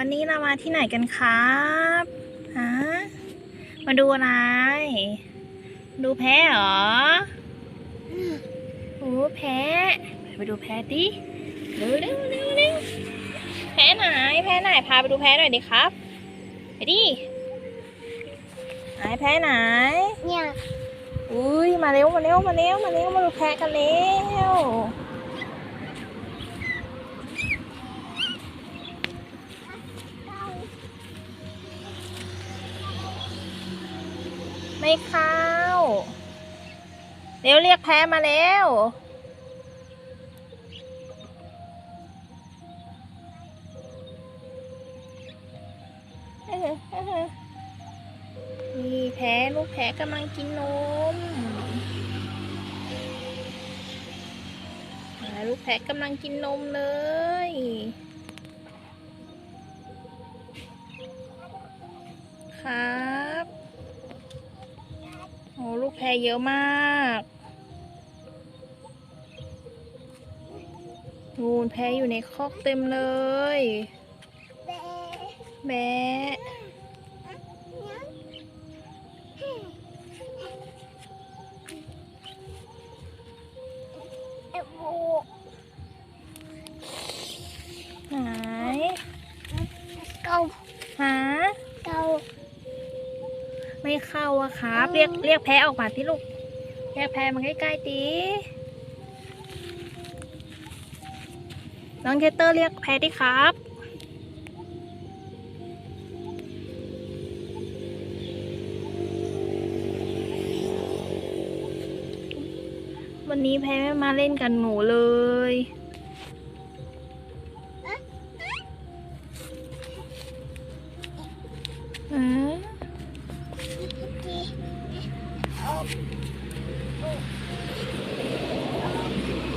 วันนี้เรามาที่ไหนกันครับฮะมาดูอะไร ดูแพ้เหรอโอ้แพ้ไปดูแพ้ดิเร็วเร็วเร็วเร็วแพ้ไหน แพ้ไหน พาไปดูแพ้หน่อยดิครับ ไปดิ ไหนแพ้ไหน เนี่ย อุ้ยมาเร็ว มาเร็ว มาเร็ว มาเร็ว มาดูแพ้กันเร็ว ไม่เข้าเร็วเรียกแพ้มาแล้วนี่แพ้ลูกแพ้กำลังกินนมลูกแพ้กำลังกินนมเลยค่ะ รับโอ้ลูกแพ้เยอะมากนูนแพ้อยู่ในคอกเต็มเลยเบแบะเอ็บูหายเกาหาเกา ไม่เข้าอะครับ เรียกเรียกแพ้ออกมาที่ลูก เรียกแพ้มาใกล้ๆตีน้องเทเตอร์เรียกแพ้ดิครับวันนี้แพ้ไม่มาเล่นกันหนูเลย อืม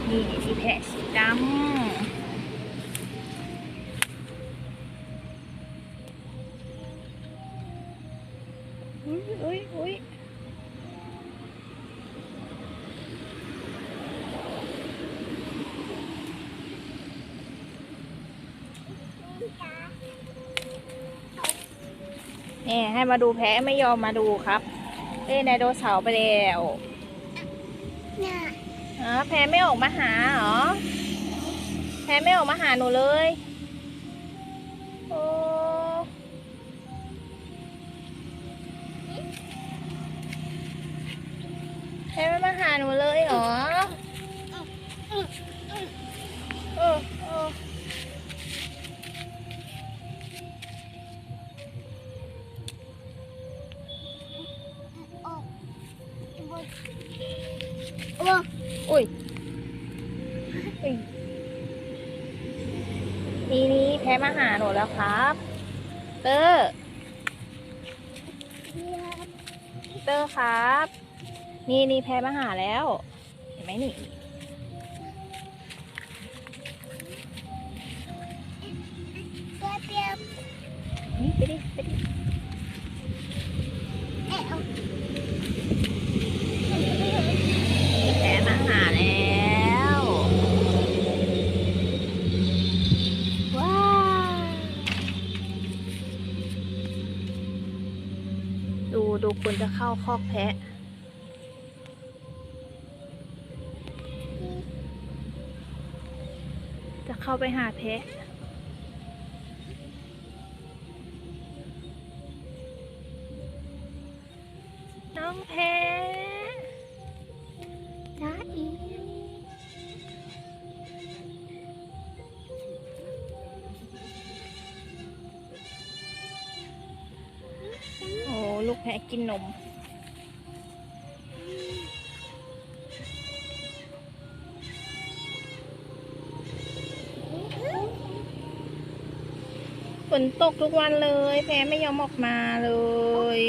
นี่สีแผลสีดำอุ้ยอุ้ยอุ้ยนี่ให้มาดูแพ้ไม่ยอมมาดูครับ เล่นไดโนเสาร์ไปแล้วอ๋อแพ้ไม่ออกมาหาเหรอ แพ้ไม่ออกมาหาหนูเลย โอ้แพ้ไม่มาหาหนูเลยเหรอ อุ้ยนี่นี่แพ้มาหาหนูแล้วครับเตอร์เตอร์ครับ นี่นี่แพ้มาหาแล้ว เห็นไหมนี่เปียบเปียบนี่ไปดิไปดิ ดูคนจะเข้าคอกแพะ จะเข้าไปหาแพะ ลูกแพะกินนม ฝนตกทุกวันเลย แพ้ไม่ยอมออกมาเลย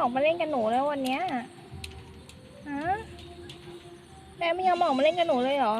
ออกมาเล่นกับหนูแล้ววันเนี้ยฮะแม่ไม่ยอมออกมาเล่นกับหนูเลยเหรอ